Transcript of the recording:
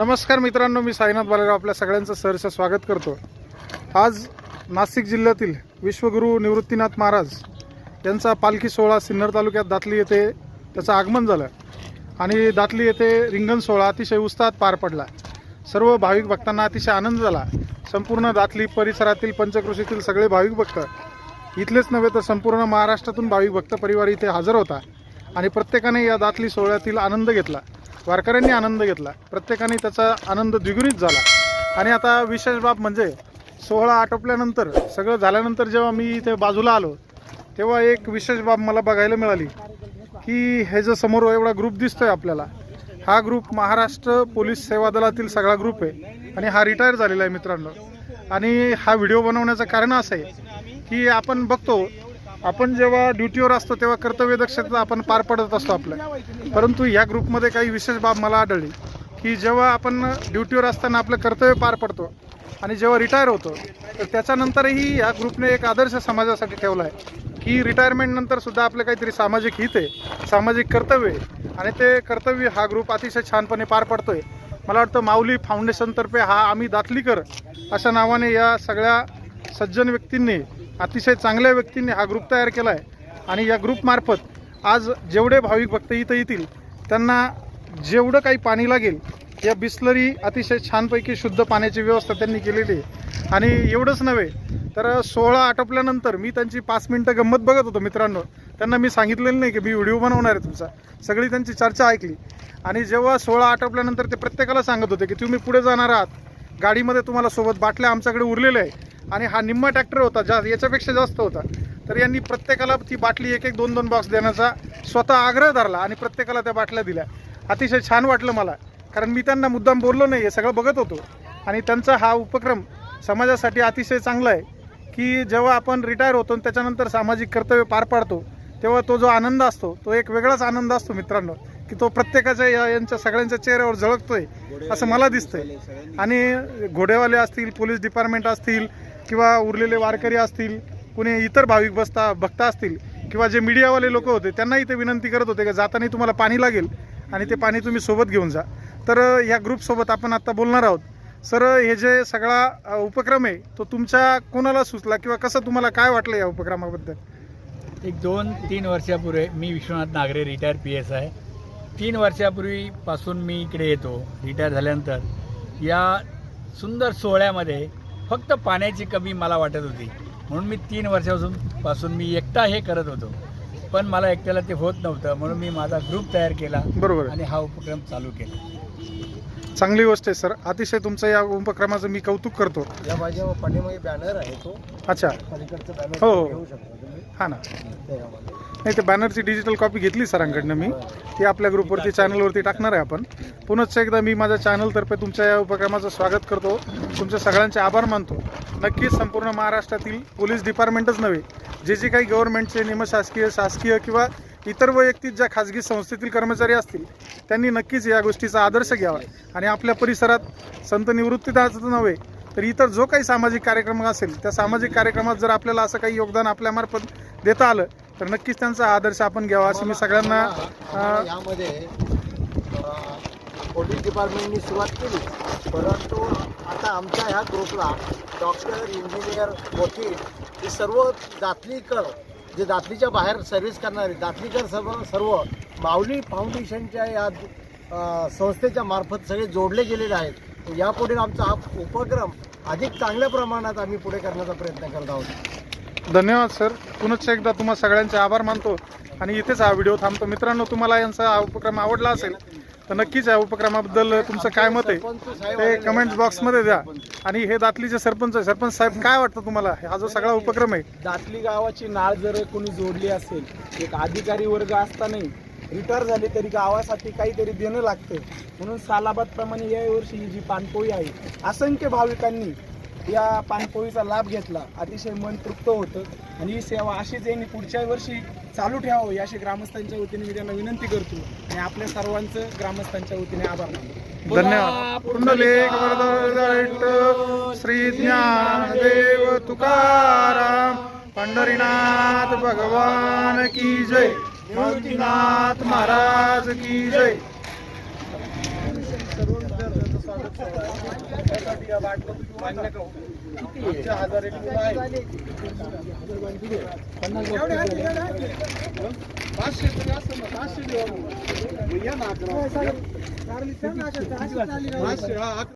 नमस्कार मित्रांनो मी साईनाथ बालेराव आपल्या सगळ्यांचं सहर्ष स्वागत करतो. आज नाशिक जिल्ह्यातील विश्वगुरू निवृत्तीनाथ महाराज यांचा पालखी सोहळा सिन्नर तालुक्यात दातली येथे त्याचं आगमन झालं. आणि दातली येथे रिंगण सोहळा अतिशय उत्साहात पार पडला. सर्व भाविक भक्तांना अतिशय आनंद झाला. संपूर्ण दातली परिसरातील पंचकृषीतील सगळे भाविक भक्त इथलेच नव्हे तर संपूर्ण महाराष्ट्रातून भाविक भक्त परिवार इथे हजर होता आणि प्रत्येकाने या दातली सोहळ्यातील आनंद घेतला. वारकऱ्यांनी आनंद घेतला. प्रत्येकाने त्याचा आनंद द्विगुणित झाला. आणि आता विशेष बाब म्हणजे सोहळा आटोपल्यानंतर सगळं झाल्यानंतर जेव्हा मी इथे बाजूला आलो तेव्हा एक विशेष बाब मला बघायला मिळाली की हे जो समोर एवढा ग्रुप दिसतोय आपल्याला हा ग्रुप महाराष्ट्र पोलीस सेवा दलातील सगळा ग्रुप आहे आणि हा रिटायर झालेला आहे मित्रांनो. आणि हा व्हिडिओ बनवण्याचं कारण असं आहे की आपण बघतो आपण जेव्हा ड्युटीवर असतो तेव्हा कर्तव्य दक्षता आपण पार पडत असतो आपल्या. परंतु या ग्रुपमध्ये काही विशेष बाब मला आढळली की जेव्हा आपण ड्युटीवर असताना आपलं कर्तव्य पार पडतो आणि जेव्हा रिटायर होतो तर त्याच्यानंतरही या ग्रुपने एक आदर्श समाजासाठी ठेवला आहे की रिटायरमेंटनंतरसुद्धा सुद्धा आपलं काहीतरी सामाजिक हित आहे सामाजिक कर्तव्य आहे. आणि ते कर्तव्य हा ग्रुप अतिशय छानपणे पार पडतो आहे मला वाटतं माऊली फाउंडेशनतर्फे हा आम्ही दातलीकर अशा नावाने या सगळ्या सज्जन व्यक्तींनी अतिशय चांगल्या व्यक्तींनी हा ग्रुप तयार केला आहे आणि या ग्रुपमार्फत आज जेवढे भाविक भक्त इथं येतील त्यांना जेवढं काही पाणी लागेल या बिस्लरी अतिशय छानपैकी शुद्ध पाण्याची व्यवस्था त्यांनी केलेली आहे. आणि एवढंच नव्हे तर सोहळा आटोपल्यानंतर मी त्यांची पाच मिनटं गंमत बघत होतो मित्रांनो. त्यांना मी सांगितलेलं नाही की मी व्हिडिओ बनवणार आहे तुमचा. सगळी त्यांची चर्चा ऐकली. आणि जेव्हा सोहळा आटोपल्यानंतर ते प्रत्येकाला सांगत होते की तुम्ही पुढे जाणार आहात. गाडीमध्ये तुम्हाला सोबत बाटल्या आमच्याकडे उरलेल्या आहे आणि हा निम्मा ट्रॅक्टर होता जा याच्यापेक्षा जास्त होता. तर यांनी प्रत्येकाला ती बाटली एक एक दोन दोन बॉक्स देण्याचा स्वतः आग्रह धरला आणि प्रत्येकाला त्या बाटल्या दिल्या. अतिशय छान वाटलं मला कारण मी त्यांना मुद्दाम बोललो नाही हे सगळं बघत होतो. आणि त्यांचा हा उपक्रम समाजासाठी अतिशय चांगला आहे की जेव्हा आपण रिटायर होतो आणि त्याच्यानंतर सामाजिक कर्तव्य पार पाडतो तेव्हा तो जो आनंद असतो तो एक वेगळाच आनंद असतो मित्रांनो की तो प्रत्येकाच्या या यांच्या सगळ्यांच्या चेहऱ्यावर झळकतोय असं मला दिसतंय. आणि घोडेवाले असतील पोलीस डिपार्टमेंट असतील किंवा उरलेले वारकरी असतील कुणी इतर भाविक बसता भक्त असतील किंवा जे मीडियावाले लोक होते त्यांनाही ते विनंती करत होते की जाताना तुम्हाला पाणी लागेल आणि ते पाणी तुम्ही सोबत घेऊन जा. तर ह्या ग्रुपसोबत आपण आत्ता बोलणार आहोत. सर हे जे सगळा उपक्रम आहे तो तुमच्या कोणाला सुचला किंवा कसं तुम्हाला काय वाटलं या उपक्रमाबद्दल? एक दोन तीन वर्षापूर्वी मी Vishwanath Nagare retire P S आहे तीन वर्षापूर्वीपासून मी इकडे येतो रिटायर झाल्यानंतर. या सुंदर सोहळ्यामध्ये फक्त पाण्याची कमी मला वाटत होती. म्हणून मी तीन वर्षापासून पासून मी एकटा हे करत होतो. पण मला एकट्याला ते होत नव्हतं. म्हणून मी माझा ग्रुप तयार केला बरोबर. आणि हा उपक्रम चालू केला. चांगली गोष्ट आहे सर. अतिशय तुमचं या उपक्रमाचं मी कौतुक करतो. या माझ्या पाठीमागे बॅनर आहे तो. अच्छा. पलीकडचं बॅनर हो, हो. घेऊ शकता तुम्ही. हा ना. नाही ते बॅनरची डिजिटल कॉपी घेतली सरांकडनं मी. ती आपल्या ग्रुपवरती चॅनलवरती टाकणार आहे आपण. पुनश्च एकदा मी माझ्या चॅनलतर्फे तुमच्या या उपक्रमाचं स्वागत करतो. तुमच्या सगळ्यांचे आभार मानतो. नक्कीच संपूर्ण महाराष्ट्रातील पोलीस डिपार्टमेंटच नव्हे जे जे काही गव्हर्नमेंटचे निमशासकीय शासकीय किंवा इतर वैयक्तिक ज्या खाजगी संस्थेतील कर्मचारी असतील त्यांनी नक्कीच या गोष्टीचा आदर्श घ्यावा. आणि आपल्या परिसरात संत निवृत्तीदाच नव्हे तर इतर जो काही सामाजिक कार्यक्रम असेल त्या सामाजिक कार्यक्रमात जर आपल्याला असं काही योगदान आपल्यामार्फत देता आलं तर नक्कीच त्यांचा आदर्श आपण घ्यावा असं मी सगळ्यांना आम्हाला यामध्ये पोलीस डिपार्टमेंटनी सुरुवात केली. परंतु आता आमच्या ह्या ग्रुपला डॉक्टर इंजिनियर वकील हे सर्व दातलीकर जे दातलीच्या बाहेर सर्व्हिस करणारे दातलीकर सर्व सर्व माऊली फाउंडेशनच्या या अं, संस्थेच्या मार्फत सगळे जोडले गेलेले आहेत. यापुढे आमचा हा उपक्रम अधिक चांगल्या प्रमाणात आम्ही पुढे करण्याचा प्रयत्न करत आहोत. धन्यवाद सर. पुनश्च एकदा तुम्हा सगळ्यांचे आभार मानतो आणि इथेच हा व्हिडिओ थांबतो. मित्रांनो तुम्हाला यांचा हा उपक्रम आवडला असेल तर नक्कीच या उपक्रमाबद्दल तुमचं काय मत आहे ते कमेंट बॉक्समध्ये द्या. आणि हे दातलीचे सरपंच आहे. सरपंच साहेब काय वाटतं तुम्हाला? हा जो सगळा उपक्रम आहे. दातली गावाची नाळ जर कोणी जोडली असेल एक अधिकारी वर्ग असतानाही रिटायर झाले तरी गावासाठी काहीतरी देणं लागतं. म्हणून सालाबाद प्रमाणे यावर्षी ही जी पाणपोळी आहे असंख्य भाविकांनी या पानपोळीचा लाभ घेतला. अतिशय मन तृप्त होतं. आणि ही सेवा अशीच यांनी पुढच्या वर्षी चालू ठेवावी अशी ग्रामस्थांच्या वतीने मी त्यांना विनंती करतो. आणि आपल्या सर्वांचं ग्रामस्थांच्या वतीने आभार मानतो. धन्यवाद. पुंडलेक श्री ज्ञानदेव तुकाराम पंढरीनाथ भगवान की जय निवृत्तीनाथ महाराज की जय. स्वागत सोहळा आहे. त्यासाठी या वाटलं तुम्ही मान्य का? आमच्या हजार एक मुलं आहेत. पाचशे तरी असेल ना, पाचशे देऊ आम्हाला. मग या ना अकरा वाजता. पाचशे हा अकरा